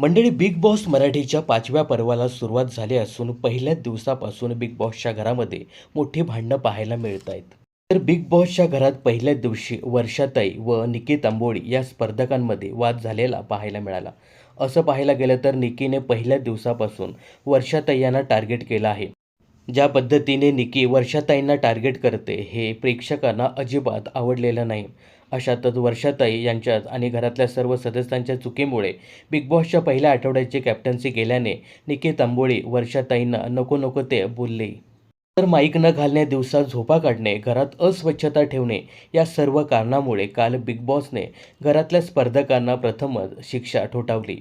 मंडळी big boss मराठीच्या पाचव्या पर्वाला सुरुवात झाली असून पहिल्याच दिवसापासून बिग बॉसच्या घरामध्ये मोठी भांडणं पाहायला मिळत आहेत. तर बिग बॉसच्या घरात पहिल्याच दिवशी वर्षाताई व निकी तांबोळी या स्पर्धकांमध्ये वाद झालेला पाहायला मिळाला. असं पाहायला गेलं तर निकीने पहिल्या दिवसापासून वर्षाताई यांना टार्गेट केलं आहे. ज्या पद्धतीने निकी वर्षाताईंना टार्गेट करते हे प्रेक्षकांना अजिबात आवडलेलं नाही. अशातच वर्षाताई यांच्यात आणि घरातल्या सर्व सदस्यांच्या चुकीमुळे बिग बॉसच्या पहिल्या आठवड्याची कॅप्टन्सी गेल्याने निकी तांबोळी वर्षाताईंना नको नको ते बोलले. तर माईक न घालण्या दिवसात झोपा काढणे घरात अस्वच्छता ठेवणे या सर्व कारणामुळे काल बिग बॉसने घरातल्या स्पर्धकांना प्रथमच शिक्षा ठोठावली.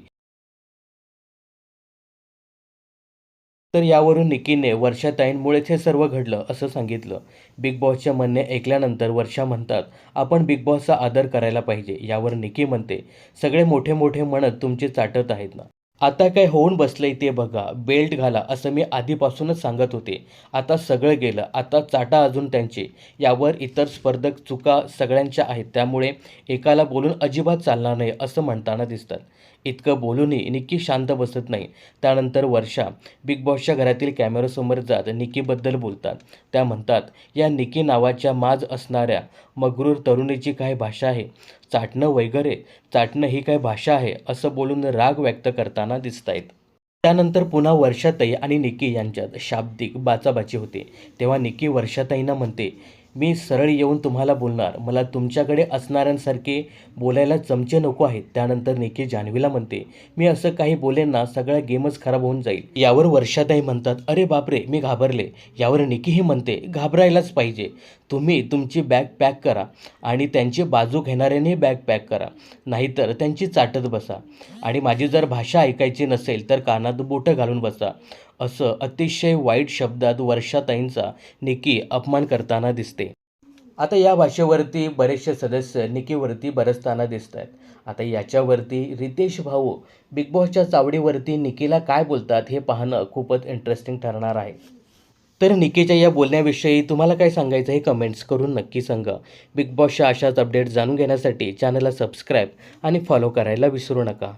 तर यावरून निकीने वर्षाताईंमुळेच हे सर्व घडलं असं सांगितलं. बिग बॉसच्या म्हणणे ऐकल्यानंतर वर्षा म्हणतात आपण बिग बॉसचा आदर करायला पाहिजे यावर निकी म्हणते. सगळे मोठे मोठे म्हणत तुमचे चाटत आहेत ना. आता काय होऊन बसलंय ते बघा. बेल्ट घाला असं मी आधीपासूनच सांगत होते. आता सगळं गेलं. आता चाटा अजून त्यांचे. यावर इतर स्पर्धक चुका सगळ्यांच्या आहेत. त्यामुळे एकाला बोलून अजिबात चालणार नाही असं म्हणताना दिसतात. इतकं बोलूनही निक्की शांत बसत नाही. त्यानंतर वर्षा बिग बॉसच्या घरातील कॅमेरासमोर जात निकीबद्दल बोलतात. त्या म्हणतात या निकी नावाच्या माज असणाऱ्या मगरूर तरुणीची काय भाषा आहे? चाटणं वगैरे? चाटणं ही काय भाषा आहे? असं बोलून राग व्यक्त करताना दिसत आहेत त्यानंतर पुन्हा वर्षाताई आणि निकी यांच्यात शाब्दिक बाचाबाची होते. तेव्हा निकी वर्षाताईंना म्हणते मी सरळ येऊन तुम्हाला बोलणार. मला तुमच्याकडे असणाऱ्यांसारखे बोलायला चमचे नको आहेत. त्यानंतर निकी जान्हवीला म्हणते मी असं काही बोलेन ना सगळा गेमच खराब होऊन जाईल. यावर वर्षाताई म्हणतात अरे बापरे मी घाबरले. यावर निकीही म्हणते घाबरायलाच पाहिजे. तुम्ही तुमची बॅग पॅक करा आणि त्यांची बाजू घेणाऱ्यांनी बॅग पॅक करा. नाहीतर त्यांची चाटत बसा. आणि माझी जर भाषा ऐकायची नसेल तर कानात बोटं घालून बसा. असं अतिशय वाईट शब्दात वर्षाताईंचा निकी अपमान करताना दिसते. आता या भाषेवरती बरेचसे सदस्य निकीवरती बरसताना दिसत आहेत आता याच्यावरती रितेश भाऊ बिग बॉसच्या चावडीवरती निकीला काय बोलतात हे पाहणं खूपच इंटरेस्टिंग ठरणार आहे. तर निकीच्या या बोलण्याविषयी तुम्हाला काय सांगायचं हे कमेंट्स करून नक्की सांगा. बिग बॉसच्या अशाच अपडेट जाणून घेण्यासाठी चॅनलला सबस्क्राईब आणि फॉलो करायला विसरू नका.